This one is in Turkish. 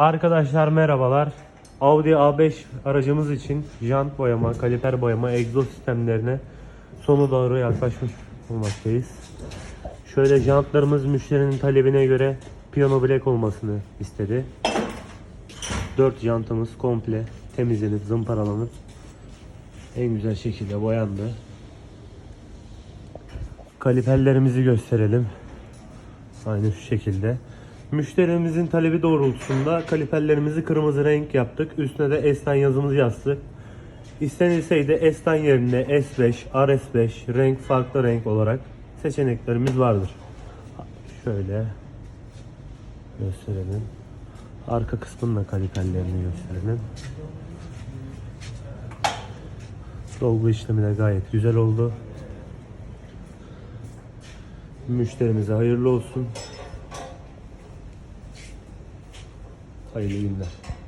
Arkadaşlar merhabalar. Audi A5 aracımız için jant boyama, kaliper boyama, egzoz sistemlerine sonu doğru yaklaşmış olmaktayız. Şöyle jantlarımız müşterinin talebine göre piyano black olmasını istedi. 4 jantımız komple temizlenip zımparalanıp en güzel şekilde boyandı. Kaliperlerimizi gösterelim. Aynı şu şekilde. Müşterimizin talebi doğrultusunda kaliperlerimizi kırmızı renk yaptık. Üstüne de Esten yazımızı yazdık. İstenilseydi Esten yerine S5, RS5 renk farklı renk olarak seçeneklerimiz vardır. Şöyle gösterelim. Arka kısmının da kaliperlerini gösterelim. Dolgu işlemi de gayet güzel oldu. Müşterimize hayırlı olsun. Hayırlı günler.